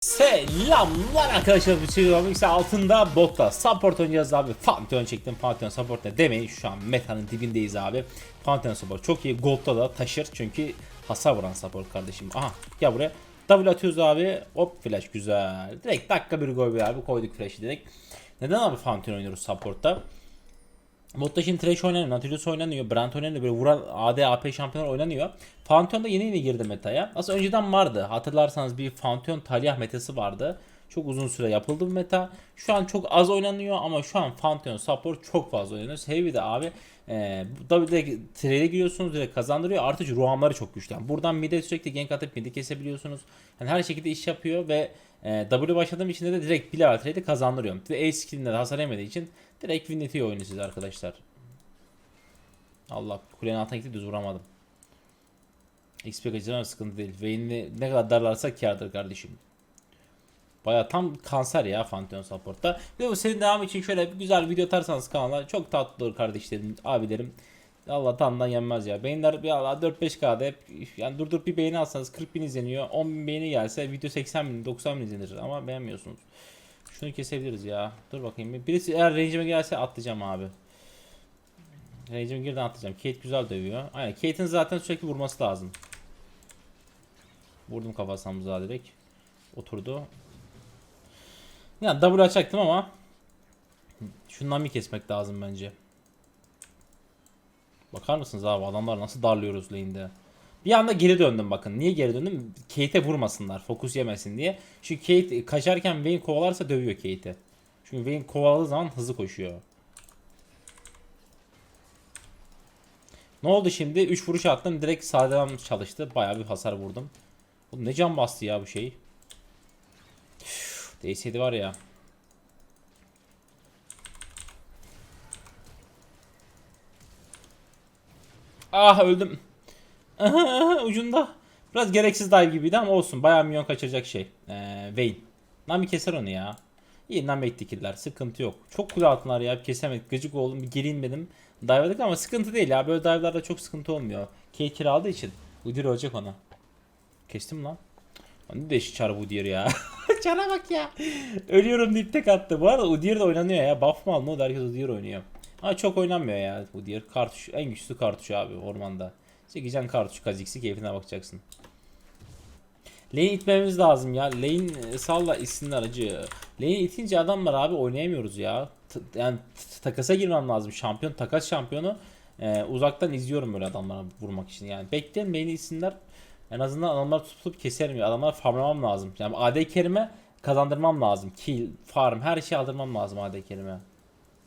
Selamlar arkadaşlar. Şey ise altında botta. Support oynayacağız abi. Pantheon çektim. Pantheon support ne demeyin. Şu an metanın dibindeyiz abi. Pantheon support çok iyi. Gold'da da taşır. Çünkü hasar vuran support kardeşim. Aha gel buraya. W atıyoruz abi. Hop flash güzel. Direkt dakika bir gol bir abi. Koyduk flash'ı direkt. Neden abi Pantheon oynuyoruz support'ta? Botta şimdi Thresh oynanıyor, Nautilus oynanıyor, Brand oynanıyor, böyle vuran AD, AP şampiyonlar oynanıyor. Pantheon da yeni yeni girdi metaya. Aslında önceden vardı. Hatırlarsanız bir Pantheon Talia metası vardı. Çok uzun süre yapıldı bu meta. Şu an çok az oynanıyor ama şu an Pantheon support çok fazla oynanıyor. Heavy de abi e, W'de trade'e giriyorsunuz direkt kazandırıyor. Artık ruhamları çok güçlü. Yani buradan mid'e sürekli gank atıp mid'i kesebiliyorsunuz. Yani her şekilde iş yapıyor ve e, W başladığım için de direkt bir level trade'i kazandırıyorum. Ve A skill'inde de hasar yemediği için direkt winletiyor oyunu size arkadaşlar. Allah kulenin altına gitti düz vuramadım. XP kaçırmam sıkıntı değil. Vayne'i ne kadar darlarsa kârdır kardeşim. Baya tam kanser ya Pantheon Support'ta. Ve bu serinin devamı için şöyle bir güzel video atarsanız kanala çok tatlı olur kardeşlerim, abilerim. Allah tandan yenmez ya. Beyinler bir Allah 4-5K'da hep yani durdurup bir beğeni alsanız 40 bin izleniyor. 10 bin beğeni gelse video 80 bin 90 bin izlenir ama beğenmiyorsunuz. Şunu kesebiliriz ya. Dur bakayım. bir. Birisi eğer range'ime gelse atlayacağım abi. Range'ime girden atlayacağım. Kate güzel dövüyor. Aynen Kate'in zaten sürekli vurması lazım. Vurdum kafasına direkt. Oturdu. Yani double açacaktım ama şundan bir kesmek lazım bence. Bakar mısınız abi adamlar nasıl darlıyoruz lane'de. Bir anda geri döndüm bakın. Niye geri döndüm? Kate'e vurmasınlar. Fokus yemesin diye. Çünkü Kate kaçarken Vayne kovalarsa dövüyor Kate'i. Çünkü Vayne kovaladığı zaman hızlı koşuyor. Ne oldu şimdi? 3 vuruş attım. Direkt sağdan çalıştı. Bayağı bir hasar vurdum. Oğlum ne can bastı ya bu şey. Değseydi var ya. Ah öldüm. Ucunda. Biraz gereksiz dive gibiydi ama olsun. Bayağı milyon kaçıracak şey. Ee, Vayne. Nami keser onu ya. İyi Nami ektikiller. Sıkıntı yok. Çok kule altınlar ya. Kesemedik. Gıcık oldum. Bir gerilmedim. Dive'ladık ama sıkıntı değil ya. Böyle dive'larda çok sıkıntı olmuyor. K kiraladığı için. Udyr olacak ona. Kestim lan. Ne değişik çar Udyr ya. Çara bak ya. Ölüyorum deyip tek attı. Bu arada Udyr de oynanıyor ya. Buff mı almadı herkes Udyr oynuyor. Ama çok oynanmıyor ya Udyr. Kartuş en güçlü kartuş abi ormanda. Çekeceksin kartuş kaziksi keyfine bakacaksın. Lane itmemiz lazım ya. Lane e, salla itsin aracı. Lane itince adamlar abi oynayamıyoruz ya. T- yani takasa girmem lazım. Şampiyon takas şampiyonu. Ee, uzaktan izliyorum böyle adamlara vurmak için yani. Bekleyin lane'i itsinler. En azından adamlar tutup keserim ya. Adamlar farmlamam lazım. Yani AD Kerim'e kazandırmam lazım. Kill, farm her şeyi aldırmam lazım AD Kerim'e.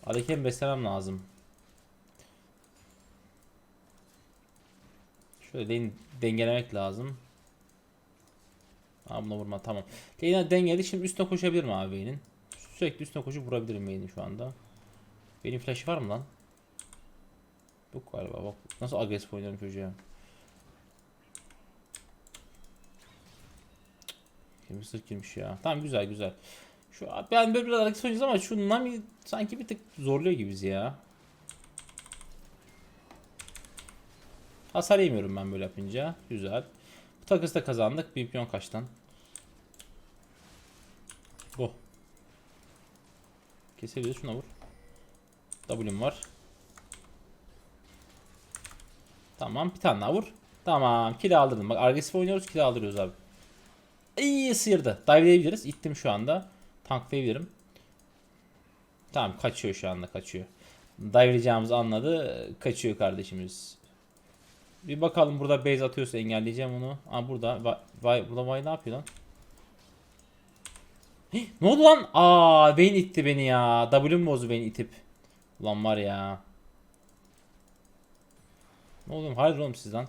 AD Kerim beslemem lazım. Şöyle lane dengelemek lazım. Aa buna vurma tamam. Lane'e dengeli şimdi üstüne koşabilirim abi Vayne'in. Sürekli üstüne koşup vurabilirim Vayne'in şu anda. Vayne'in flash'ı var mı lan? Yok galiba bak nasıl agresif oynuyorum çocuğa. Kim sırf girmiş ya. Tamam güzel güzel. Şu ben böyle biraz agresif oynayacağız ama şu Nami sanki bir tık zorluyor gibiyiz ya. Hasar yemiyorum ben böyle yapınca. Güzel. Bu takısı da kazandık. Bir piyon kaçtan? Bu. Kesebiliriz. Şuna vur. W'm var. Tamam. Bir tane daha vur. Tamam. Kill aldırdım. Bak agresif oynuyoruz. Kill aldırıyoruz abi. İyi sıyırdı. Dive'leyebiliriz. İttim şu anda. Tanklayabilirim. Tamam. Kaçıyor şu anda. Kaçıyor. Dive'leyeceğimizi anladı. Kaçıyor kardeşimiz. Bir bakalım burada base atıyorsa engelleyeceğim onu. Aa burada vay, burada vay ne yapıyor lan? Hih, ne oldu lan? Aa Vayne itti beni ya. W'm bozdu beni itip. Ulan var ya. Ne oluyor? Hayır oğlum siz lan.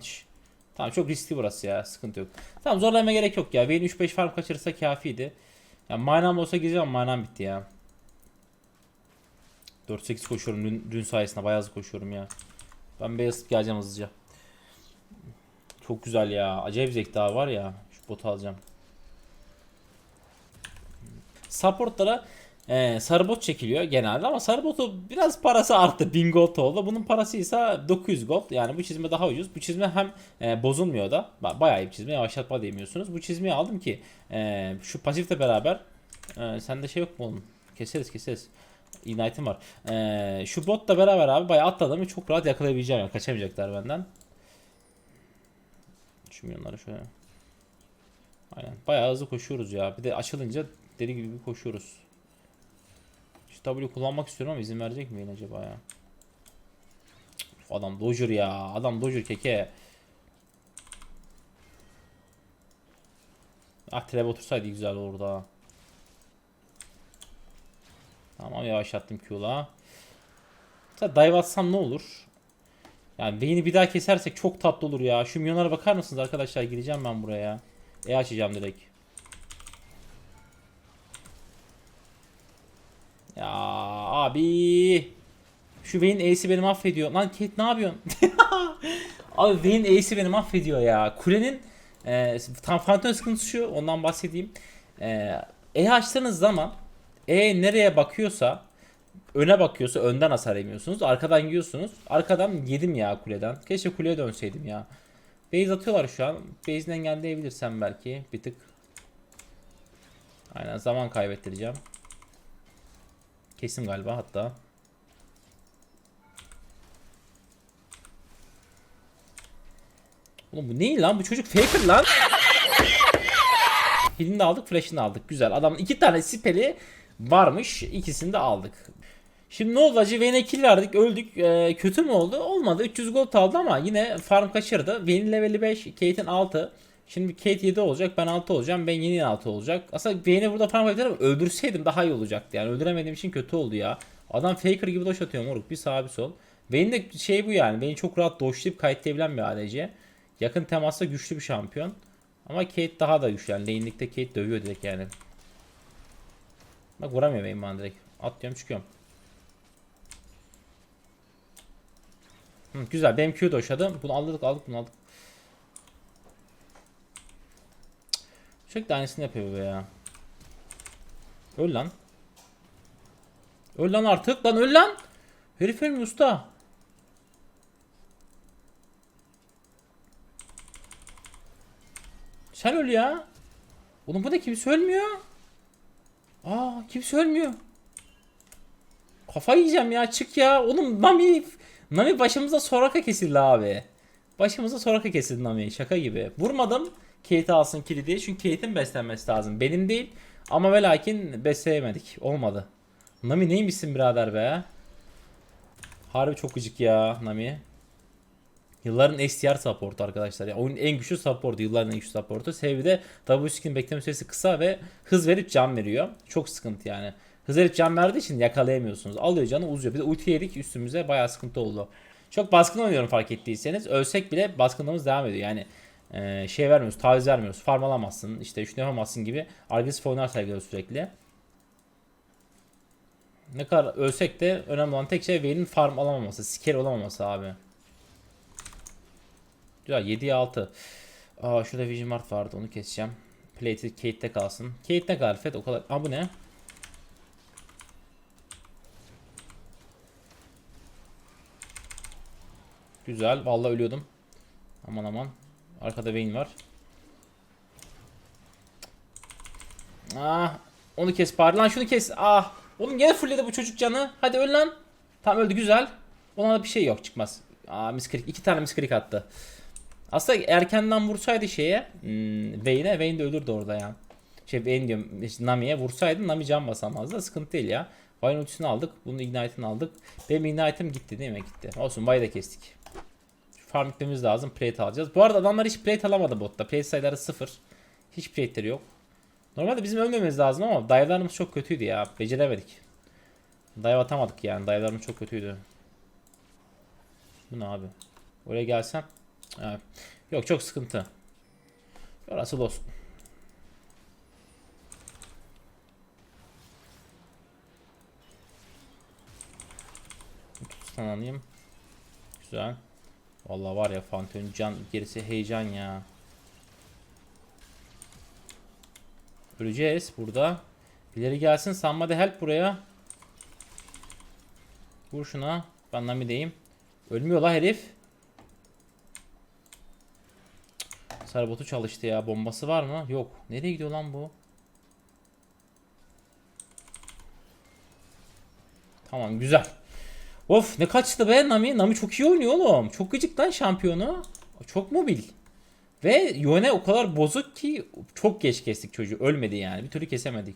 Tamam çok riskli burası ya. Sıkıntı yok. Tamam zorlamaya gerek yok ya. Vayne 3-5 farm kaçırırsa kafiydi. Ya manam olsa gireceğim ama manam bitti ya. 4-8 koşuyorum. Dün, dün sayesinde bayağı hızlı koşuyorum ya. Ben beyaz geleceğim hızlıca. Çok güzel ya. Acayip zevk daha var ya. Şu botu alacağım. Supportlara Ee, sarı bot çekiliyor genelde ama sarı botu biraz parası arttı 1000 gold oldu. Bunun parası ise 900 gold. Yani bu çizme daha ucuz. Bu çizme hem e, bozulmuyor da ba- bayağı iyi bir çizme yavaşlatma diyemiyorsunuz. Bu çizmeyi aldım ki e, şu pasifle beraber e, sende şey yok mu oğlum? Keseriz keseriz. Ignite'im var. E, şu botla beraber abi bayağı atladım ve çok rahat yakalayabileceğim. Yani kaçamayacaklar benden. Şu milyonları şöyle. Aynen. Bayağı hızlı koşuyoruz ya. Bir de açılınca deli gibi koşuyoruz. W kullanmak istiyorum ama izin verecek mi yine acaba ya? Cık, Adam Dodger ya. Adam Dodger keke. Ah trap otursaydı güzel olurdu ha. Tamam yavaşlattım Q'la. Dive atsam ne olur? Yani Vayne'i bir daha kesersek çok tatlı olur ya. Şu milyonlara bakar mısınız arkadaşlar? Gireceğim ben buraya. E açacağım direkt. Ya abi. Şu Vayne Ace'i beni mahvediyor. Lan Kate ne yapıyorsun? abi Vayne Ace'i beni mahvediyor ya. Kulenin e, tam fantom sıkıntısı şu. Ondan bahsedeyim. E, e açtığınız zaman E nereye bakıyorsa öne bakıyorsa önden hasar yemiyorsunuz. Arkadan yiyorsunuz. Arkadan yedim ya kuleden. Keşke kuleye dönseydim ya. Base atıyorlar şu an. Base'ini engelleyebilirsem belki bir tık. Aynen zaman kaybettireceğim. Kesim galiba hatta. Oğlum bu ne lan? Bu çocuk faker lan. Heal'ini de aldık, flash'ını aldık. Güzel. Adamın iki tane spell'i varmış. İkisini de aldık. Şimdi ne oldu acı? Vayne'e kill verdik, öldük. Ee, kötü mü oldu? Olmadı. 300 gold aldı ama yine farm kaçırdı. Vayne'in leveli 5, Kate'in 6. Şimdi Kate 7 olacak, ben 6 olacağım. Ben yeni 6 olacak. Aslında Vayne'i burada farm kaçırdım ama öldürseydim daha iyi olacaktı. Yani öldüremediğim için kötü oldu ya. Adam faker gibi doş atıyor moruk. Bir sağ bir sol. Vayne de şey bu yani. Vayne çok rahat doşlayıp kayıtlayabilen bir ADC. Yakın temasta güçlü bir şampiyon. Ama Kate daha da güçlü. Yani lane'likte Kate dövüyor direkt yani. Bak vuramıyor Vayne bana direkt. Atlıyorum çıkıyorum. Hı, güzel. Benim Q doşladım. Bunu aldık aldık bunu aldık. Sürekli aynısını yapıyor be ya. Öl lan. Öl lan artık. Lan öl lan. Herif ölmüyor usta. Sen öl ya. Oğlum bu da kimse ölmüyor. Aa kimse ölmüyor. Kafa yiyeceğim ya çık ya. Oğlum Nami Nami başımıza Soraka kesildi abi. Başımıza Soraka kesildi Nami şaka gibi. Vurmadım Kate alsın kilidi çünkü Kate'in beslenmesi lazım. Benim değil ama ve lakin besleyemedik. Olmadı. Nami neymişsin birader be? Harbi çok gıcık ya Nami. Yılların STR supportu arkadaşlar. Yani oyunun en güçlü supportu. Yılların en güçlü supportu. Sebebi de W skin bekleme süresi kısa ve hız verip can veriyor. Çok sıkıntı yani. Hız verip can verdiği için yakalayamıyorsunuz. Alıyor canı uzuyor. Bir de ulti yedik üstümüze bayağı sıkıntı oldu. Çok baskın oynuyorum fark ettiyseniz. Ölsek bile baskınlığımız devam ediyor. Yani e, şey vermiyoruz, taviz vermiyoruz. Farm alamazsın, işte şunu yapamazsın gibi agresif oyunlar sergiliyoruz sürekli. Ne kadar ölsek de önemli olan tek şey Vayne'in farm alamaması, skill olamaması abi. Güzel 7'ye 6. Aa şurada Vision Mart vardı onu keseceğim. Plated Kate'de kalsın. Kate ne kadar fet o kadar. Aa bu ne? Güzel. Vallahi ölüyordum. Aman aman. Arkada Vayne var. Ah. Onu kes bari. Lan şunu kes. Ah. Oğlum gene fullledi bu çocuk canı. Hadi öl lan. Tamam öldü güzel. Ona da bir şey yok çıkmaz. Aa miskrik. iki tane miskrik attı. Aslında erkenden vursaydı şeye hmm, Vayne'e Vayne de ölürdü orada ya. Şey Vayne diyorum işte Nami'ye vursaydı Nami can basamazdı. Sıkıntı değil ya. Vayne ultisini aldık. Bunun Ignite'ını aldık. Benim Ignite'ım gitti değil mi? Gitti. Olsun Vay'ı da kestik. Farm lazım. Plate alacağız. Bu arada adamlar hiç plate alamadı botta. Plate sayıları sıfır. Hiç plate'leri yok. Normalde bizim ölmemiz lazım ama dive'larımız çok kötüydü ya. Beceremedik. Dive atamadık yani. Dive'larımız çok kötüydü. Bu ne abi? Oraya gelsem. Evet. Yok çok sıkıntı. Orası olsun. Tutustan alayım. Güzel. Vallahi var ya Fanteon can gerisi heyecan ya. Öleceğiz burada. İleri gelsin Somebody help buraya. Vur şuna. Ben Nami'deyim. Ölmüyor la herif. Sarbotu çalıştı ya. Bombası var mı? Yok. Nereye gidiyor lan bu? Tamam güzel. Of ne kaçtı be Nami. Nami çok iyi oynuyor oğlum. Çok gıcık lan şampiyonu. Çok mobil. Ve Yone o kadar bozuk ki çok geç kestik çocuğu. Ölmedi yani. Bir türlü kesemedik.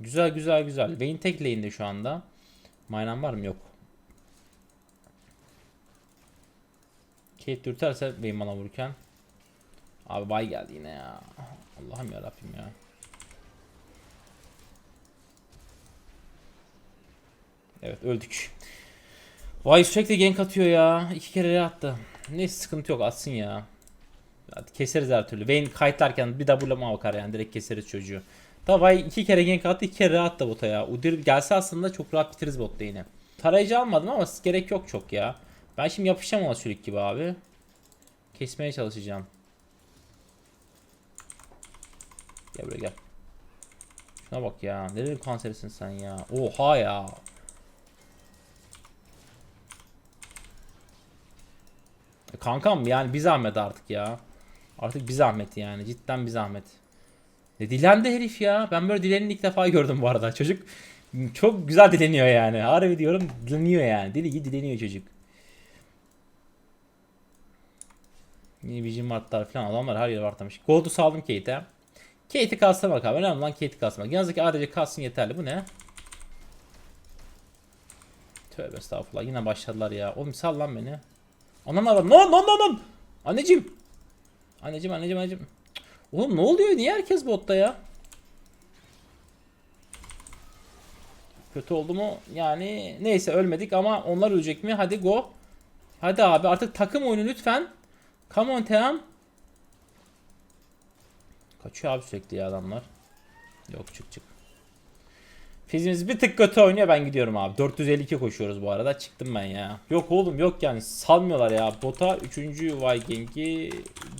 Güzel güzel güzel. Vayne tek lane'de şu anda. Maynan var mı? Yok. Kate dürterse Vayne bana vururken. Abi bay geldi yine ya. Allah'ım ya Rabbim ya. Evet öldük. Vay sürekli gank atıyor ya. İki kere re attı. Neyse sıkıntı yok atsın ya. Hadi keseriz her türlü. Vayne kayıtlarken bir W'ma bakar yani direkt keseriz çocuğu. Da Vay iki kere gank attı iki kere rahat da bota ya. Udyr gelse aslında çok rahat bitiririz botta yine. Tarayıcı almadım ama gerek yok çok ya. Ben şimdi yapışacağım ona sülük gibi abi. Kesmeye çalışacağım. Gel buraya gel. Şuna bak ya. Nereye kanserisin sen ya? Oha ya. Kankam yani bir zahmet artık ya. Artık bir zahmet yani. Cidden bir zahmet. Ne dilendi herif ya. Ben böyle dilenini ilk defa gördüm bu arada. Çocuk çok güzel dileniyor yani. Harbi diyorum dileniyor yani. Deli gibi dileniyor çocuk. Yine Vision Mart'lar falan adamlar her yere vartamış. Gold'u saldım Kate'e. Kate'i kastırmak abi. Önemli olan Kate'i kastırmak. Yalnız ADC kalsın yeterli. Bu ne? Tövbe estağfurullah. Yine başladılar ya. Oğlum sal lan beni. Anam var. No no no no. Anneciğim. Anneciğim anneciğim anneciğim. Oğlum ne oluyor? Niye herkes botta ya? Kötü oldu mu? Yani neyse ölmedik ama onlar ölecek mi? Hadi go. Hadi abi artık takım oyunu lütfen. Come on Team. Kaçıyor abi sürekli ya adamlar. Yok çık çık. Fizimiz bir tık kötü oynuyor ben gidiyorum abi. 452 koşuyoruz bu arada. Çıktım ben ya. Yok oğlum yok yani salmıyorlar ya. Bota 3. Viking'i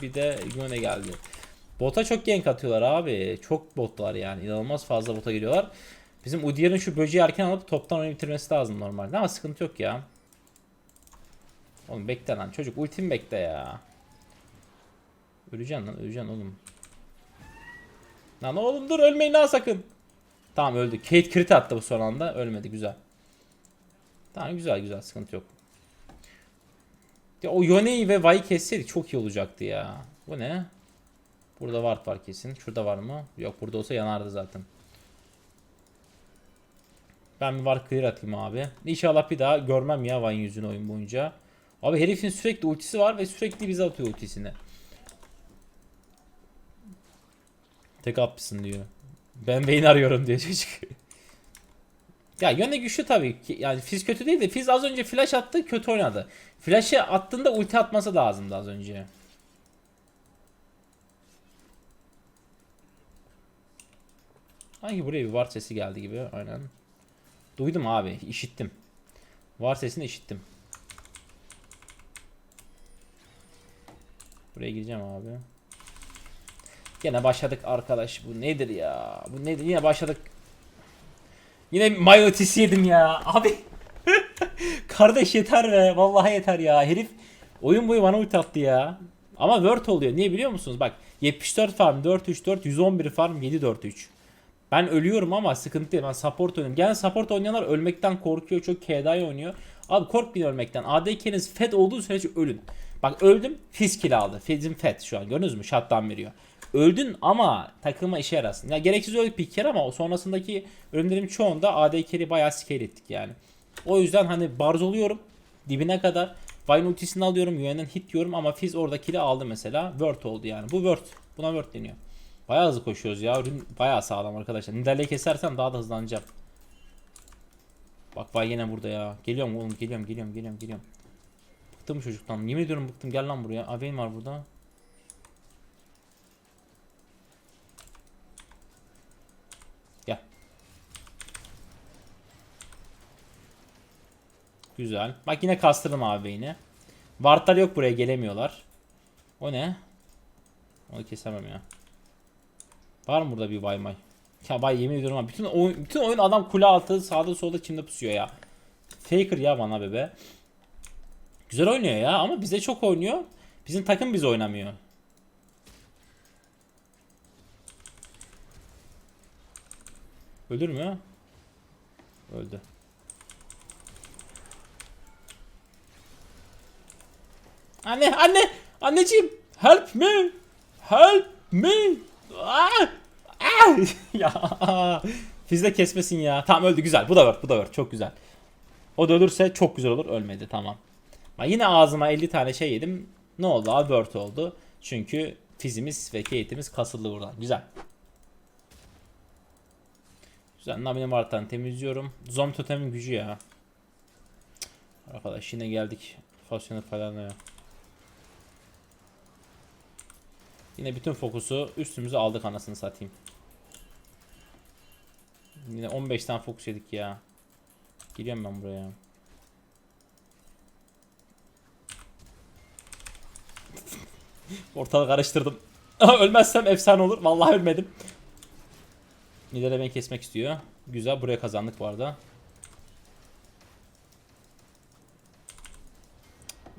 bir de Yone geldi. Bota çok gank atıyorlar abi. Çok botlar yani. İnanılmaz fazla bota geliyorlar. Bizim Udyr'ın şu böceği erken alıp toptan oyunu bitirmesi lazım normalde ama sıkıntı yok ya. Oğlum bekle lan çocuk ultim bekle ya. Öleceksin lan öleceksin oğlum. Lan oğlum dur ölmeyin lan sakın. Tamam öldü. Kate crit attı bu son anda. Ölmedi güzel. Tamam güzel güzel sıkıntı yok. Ya o Yone'yi ve Vay'ı kesseydik çok iyi olacaktı ya. Bu ne? Burada ward var kesin. Şurada var mı? Yok burada olsa yanardı zaten. Ben bir ward clear atayım abi. İnşallah bir daha görmem ya Vay'ın yüzünü oyun boyunca. Abi herifin sürekli ultisi var ve sürekli bize atıyor ultisini. Tek atmışsın diyor. Ben Vayne arıyorum diyor çocuk. ya yöne güçlü tabii ki. Yani Fizz kötü değil de Fizz az önce flash attı kötü oynadı. Flash'ı attığında ulti atması lazımdı az önce. Hangi buraya bir var sesi geldi gibi aynen. Duydum abi işittim. Var sesini işittim. Buraya gireceğim abi. Gene başladık arkadaş. Bu nedir ya? Bu nedir? Yine başladık. Yine mayotisi yedim ya. Abi. Kardeş yeter be. Vallahi yeter ya. Herif oyun boyu bana ulti attı ya. Ama word oluyor. Niye biliyor musunuz? Bak 74 farm 434 111 farm 743. Ben ölüyorum ama sıkıntı değil. Ben support oynuyorum. Gelen support oynayanlar ölmekten korkuyor. Çok KDI oynuyor. Abi korkmayın ölmekten. ADK'niz fed olduğu sürece ölün. Bak öldüm. Fizz kill aldı. Fizz'im fed şu an. Gördünüz mü? Shutdown veriyor. Öldün ama takıma işe yarasın. Ya gereksiz öldük bir kere ama o sonrasındaki ölümlerim çoğunda AD carry bayağı scale ettik yani. O yüzden hani barz oluyorum dibine kadar. Vayne ultisini alıyorum. UN'den hit diyorum ama Fizz orada kill'i aldı mesela. Word oldu yani. Bu Word. Buna Word deniyor. Bayağı hızlı koşuyoruz ya. Ürün bayağı sağlam arkadaşlar. Nidalee'yi kesersem daha da hızlanacağım. Bak vay yine burada ya. Geliyorum oğlum geliyorum geliyorum geliyorum geliyorum. Bıktım çocuktan. Yemin ediyorum bıktım. Gel lan buraya. Aveyn var burada. Gel. Güzel. Bak yine kastırdım abi beyni. Wardlar yok buraya gelemiyorlar. O ne? Onu kesemem ya. Var mı burada bir Vaymay? Ya bay yemin ediyorum abi bütün oyun, bütün oyun adam kule altı sağda solda çimde pusuyor ya. Faker ya bana bebe. Güzel oynuyor ya ama bize çok oynuyor. Bizim takım bize oynamıyor. Ölür mü? Öldü. Anne anne anneciğim help me help me. Ah, ah. ya Fizde kesmesin ya. Tamam öldü güzel. Bu da var bu da var. Çok güzel. O da ölürse çok güzel olur ölmedi tamam. Ben yine ağzıma 50 tane şey yedim. Ne oldu? Abi word oldu. Çünkü fizimiz ve Kate'imiz kasıldı buradan. Güzel. Güzel. Nami'nin vartan temizliyorum. Zom totemin gücü ya. Arkadaş yine geldik. Fasyonu falan ya. Yine bütün fokusu üstümüze aldık anasını satayım. Yine 15 tane fokus yedik ya. Geliyorum ben buraya. Ortalığı karıştırdım. Ölmezsem efsane olur. Vallahi ölmedim. Midere beni kesmek istiyor. Güzel buraya kazandık bu arada.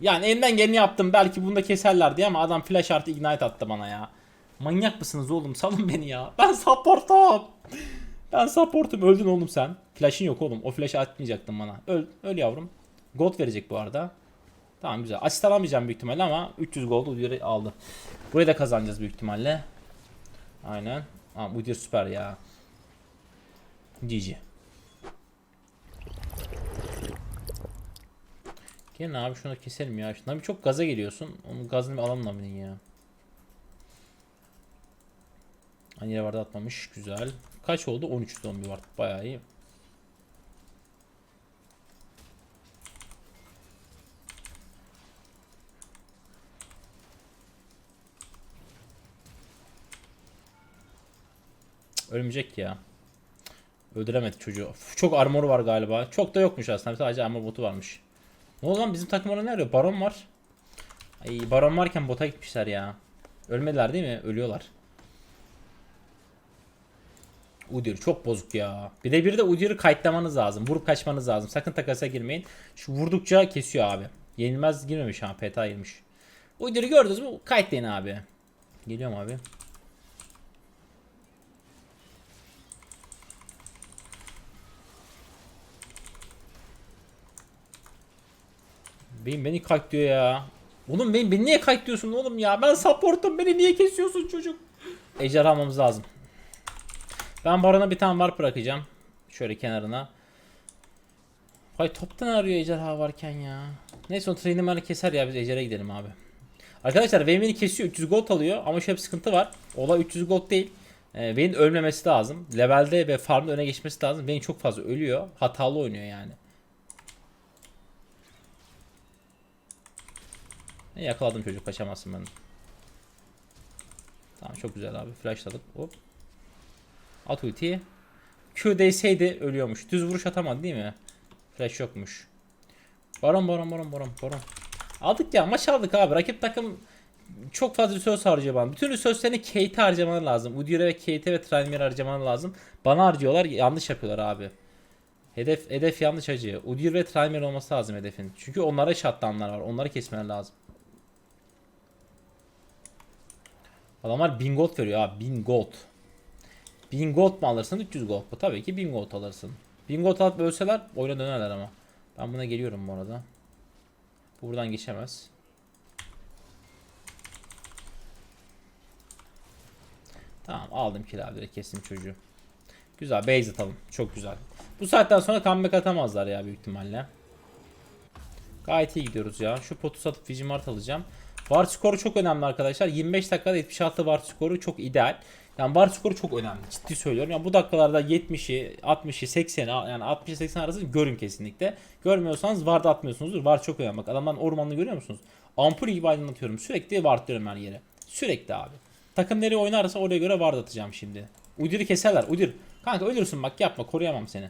Yani elimden geleni yaptım. Belki bunu da keserler diye ama adam flash artı ignite attı bana ya. Manyak mısınız oğlum? Salın beni ya. Ben supportum. Ben supportum. Öldün oğlum sen. Flash'ın yok oğlum. O flash'ı atmayacaktın bana. Öl, öl yavrum. Gold verecek bu arada. Tamam güzel. Asist alamayacağım büyük ihtimalle ama 300 gold Udyr'ı aldı. Burayı da kazanacağız büyük ihtimalle. Aynen. Aa, Udyr süper ya. GG. Gelin abi şunu keselim ya. Şuna bir çok gaza geliyorsun. Onun gazını bir alalım lan ya. Anile vardı atmamış. Güzel. Kaç oldu? 13 zombi var. Bayağı iyi. Ölmeyecek ya. Öldüremedi çocuğu. Çok armoru var galiba. Çok da yokmuş aslında. Sadece armor botu varmış. Ne oldu lan bizim takım orada ne arıyor? Baron var. Ay baron varken bota gitmişler ya. Ölmediler değil mi? Ölüyorlar. Udyr çok bozuk ya. Bir de bir de Udyr'ı kayıtlamanız lazım. Vurup kaçmanız lazım. Sakın takasa girmeyin. Şu vurdukça kesiyor abi. Yenilmez girmemiş ha. PTA girmiş. Udyr'ı gördünüz mü? Kayıtlayın abi. Geliyorum abi. Benim beni kayıtlıyor ya. Oğlum beni, beni niye kayıtlıyorsun oğlum ya? Ben supportum beni niye kesiyorsun çocuk? Ejderha almamız lazım. Ben Baron'a bir tane var bırakacağım. Şöyle kenarına. Hay toptan arıyor ejderha varken ya. Neyse o train'i keser ya biz ejderha gidelim abi. Arkadaşlar Vayne'i kesiyor 300 gold alıyor ama şöyle bir sıkıntı var. Olay 300 gold değil. Vayne'in ölmemesi lazım. Levelde ve farmda öne geçmesi lazım. Vayne çok fazla ölüyor. Hatalı oynuyor yani. E, yakaladım çocuk kaçamazsın ben. Tamam çok güzel abi. Flashladık. Hop. At ultiyi. Q değseydi ölüyormuş. Düz vuruş atamadı değil mi? Flash yokmuş. Baron baron baron baron baron. Aldık ya maç aldık abi. Rakip takım çok fazla resource harcıyor bana. Bütün resource'lerini Kate'e harcaman lazım. Udyr'e ve Kate'e ve Tralmir'e harcaman lazım. Bana harcıyorlar yanlış yapıyorlar abi. Hedef hedef yanlış acı. Udyr ve Tralmir olması lazım hedefin. Çünkü onlara shutdownlar var. Onları kesmeler lazım. Adamlar 1000 gold veriyor abi. 1000 gold. 1000 gold mu alırsın 300 gold mu? Tabii ki 1000 gold alırsın. 1000 gold alıp ölseler oyuna dönerler ama. Ben buna geliyorum bu arada. Bu buradan geçemez. Tamam aldım abi direkt çocuğu. Güzel base atalım. Çok güzel. Bu saatten sonra comeback atamazlar ya büyük ihtimalle. Gayet iyi gidiyoruz ya. Şu potu satıp Vigimart alacağım. Var skoru çok önemli arkadaşlar. 25 dakikada 76 var skoru çok ideal. Yani var skoru çok önemli. Ciddi söylüyorum. Yani bu dakikalarda 70'i, 60'ı, 80'i yani 60 80 arasını görün kesinlikle. Görmüyorsanız VAR'da atmıyorsunuzdur. VAR çok önemli. Bak adamların ormanını görüyor musunuz? Ampul gibi aydınlatıyorum. Sürekli VAR diyorum her yere. Sürekli abi. Takım nereye oynarsa oraya göre VAR atacağım şimdi. Udir'i keserler. Udir. Kanka ölürsün bak yapma koruyamam seni.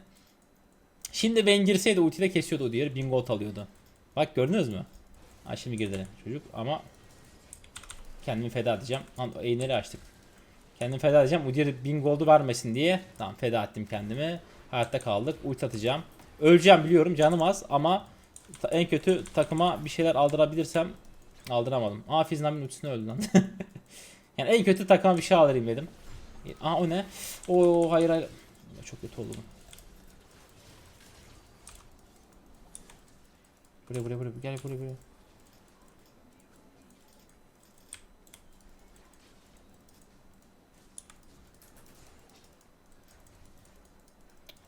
Şimdi ben girseydi ultide kesiyordu Udir. 1000 gold alıyordu. Bak gördünüz mü? Ha şimdi girdi çocuk ama kendimi feda edeceğim. Lan eğneri açtık. Kendimi feda edeceğim. Udyr 1000 gold'u vermesin diye. Tamam feda ettim kendimi. Hayatta kaldık. Ulti atacağım. Öleceğim biliyorum canım az ama en kötü takıma bir şeyler aldırabilirsem aldıramadım. Aa Fiznam'ın ultisine öldü lan. yani en kötü takıma bir şey aldırayım dedim. Aa o ne? Oo hayır hayır. Çok kötü oldu bu. Buraya buraya buraya gel buraya buraya.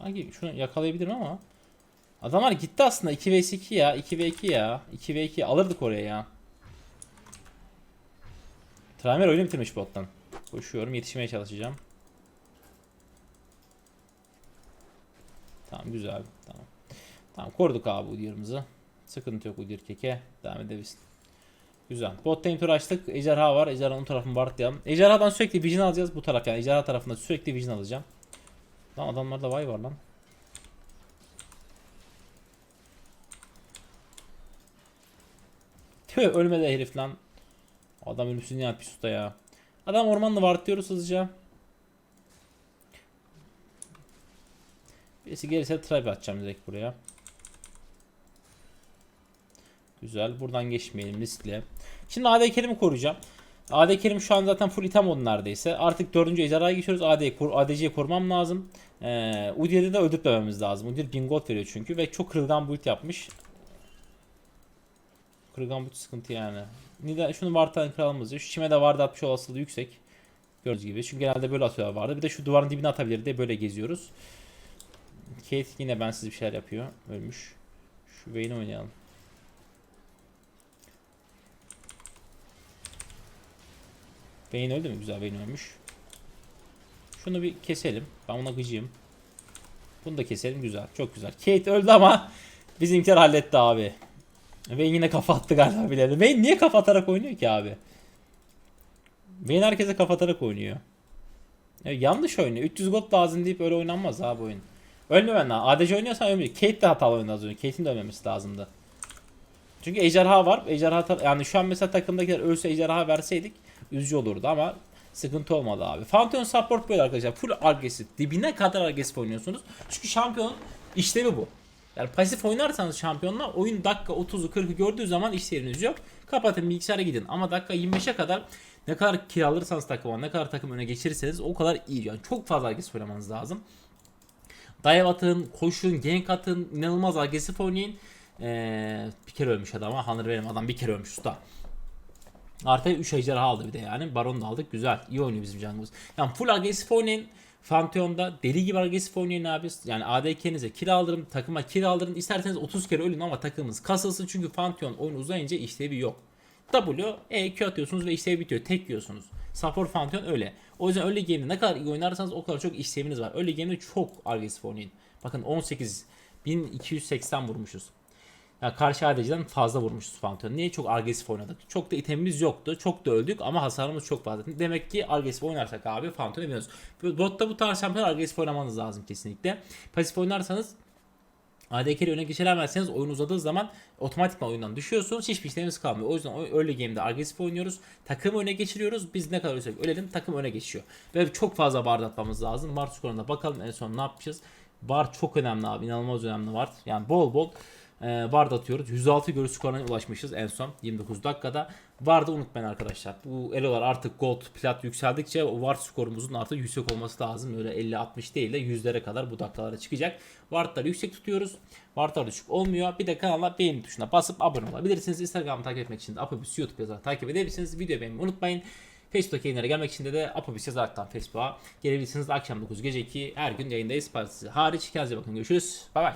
Hangi? Şunu yakalayabilirim ama. Adamlar gitti aslında. 2 vs 2 ya. 2 v 2 ya. 2 v 2 alırdık oraya ya. Tramer oyunu bitirmiş bottan. Koşuyorum. Yetişmeye çalışacağım. Tamam güzel tamam. Tamam koruduk abi Udyr'ımızı Sıkıntı yok Udyr keke. Devam edebilirsin. Güzel. Bot lane açtık. Ejderha var. Ejderhanın tarafını Bartlayalım. Ejderhadan sürekli vision alacağız bu taraf yani. Ejderha tarafında sürekli vision alacağım. Lan adamlarda vay var lan. Tüh ölmedi herif lan. Adam ölümsüz ne yapmış usta ya. Adam ormanla var diyoruz hızlıca. Birisi gelirse tribe atacağım direkt buraya. Güzel. Buradan geçmeyelim riskli. Şimdi AD Kerim'i koruyacağım. AD Kerim şu an zaten full item modu neredeyse. Artık 4. ejderhaya geçiyoruz. AD'yi kor ADC'yi korumam lazım. Ee, Udyr'i de öldürtmememiz lazım. Udyr 1000 gold veriyor çünkü ve çok kırılgan build yapmış. Kırılgan build sıkıntı yani. Nida şunu Vartan kralımız diyor. Şu çime de vardı atmış olasılığı yüksek. Gördüğünüz gibi. Çünkü genelde böyle atıyorlar vardı. Bir de şu duvarın dibine atabilir diye böyle geziyoruz. Kate yine bensiz bir şeyler yapıyor. Ölmüş. Şu Vayne'i oynayalım. Vayne öldü mü? Güzel Vayne ölmüş. Şunu bir keselim. Ben ona gıcığım. Bunu da keselim. Güzel. Çok güzel. Kate öldü ama bizimkiler halletti abi. Vayne yine kafa attı galiba birilerine. Vayne niye kafa atarak oynuyor ki abi? Vayne herkese kafa atarak oynuyor. Ya yanlış oynuyor. 300 gold lazım deyip öyle oynanmaz abi oyun. Ölmemen lazım. ADC oynuyorsan ölmüyor. Kate de hatalı oynadı az önce. Kate'in de ölmemesi lazımdı. Çünkü ejderha var. Ejderha yani şu an mesela takımdakiler ölse ejderha verseydik üzücü olurdu ama sıkıntı olmadı abi. Fountain support böyle arkadaşlar. Full agresif. Dibine kadar agresif oynuyorsunuz. Çünkü şampiyonun işlevi bu. Yani pasif oynarsanız şampiyonla oyun dakika 30'u 40'ı gördüğü zaman işleriniz yok. Kapatın bilgisayara gidin. Ama dakika 25'e kadar ne kadar kiralarsanız takıma ne kadar takım öne geçirirseniz o kadar iyi. Yani çok fazla agresif oynamanız lazım. Dive atın, koşun, gank atın, inanılmaz agresif oynayın. Ee, bir kere ölmüş adam ama Hunter benim adam bir kere ölmüş usta. Artı 3 ejderha aldı bir de yani. Baron da aldık. Güzel. İyi oynuyor bizim canımız. Yani full agresif oynayın. Pantheon'da deli gibi agresif oynayın abi. Yani ADK'nize kill aldırın. Takıma kill aldırın. İsterseniz 30 kere ölün ama takımınız kasılsın. Çünkü Pantheon oyun uzayınca işlevi yok. W, E, Q atıyorsunuz ve işlevi bitiyor. Tek yiyorsunuz. Support Pantheon öyle. O yüzden öyle game'de ne kadar iyi oynarsanız o kadar çok işleviniz var. Öyle game'de çok agresif oynayın. Bakın 18 1280 vurmuşuz. Ya karşı ADC'den fazla vurmuşuz Phantom'u. Niye? Çok agresif oynadık. Çok da itemimiz yoktu. Çok da öldük ama hasarımız çok fazla. Demek ki agresif oynarsak abi Phantom'u yeniyoruz. Botta bu tarz şampiyon agresif oynamanız lazım kesinlikle. Pasif oynarsanız ADK'li öne geçiremezseniz oyun uzadığı zaman otomatikman oyundan düşüyorsunuz. Hiçbir işlemimiz kalmıyor. O yüzden öyle game'de agresif oynuyoruz. Takım öne geçiriyoruz. Biz ne kadar ölsek ölelim takım öne geçiyor. Ve çok fazla bar lazım. Bar skoruna bakalım en son ne yapacağız. Bar çok önemli abi. inanılmaz önemli var. Yani bol bol e, Vard atıyoruz. 106 görüş skoruna ulaşmışız en son 29 dakikada. Vard'ı unutmayın arkadaşlar. Bu elolar artık gold, plat yükseldikçe o Vard skorumuzun artık yüksek olması lazım. Öyle 50-60 değil de yüzlere kadar bu dakikalara çıkacak. Vard'ları yüksek tutuyoruz. Vard'lar düşük olmuyor. Bir de kanala beğeni tuşuna basıp abone olabilirsiniz. Instagram'ı takip etmek için de Apobüs YouTube yazarak takip edebilirsiniz. Video beğenmeyi unutmayın. Facebook yayınlara gelmek için de, de Apobüs yazaraktan Facebook'a gelebilirsiniz. Akşam 9 gece 2 her gün yayındayız. Partisi hariç. Kendinize bakın. Görüşürüz. Bay bay.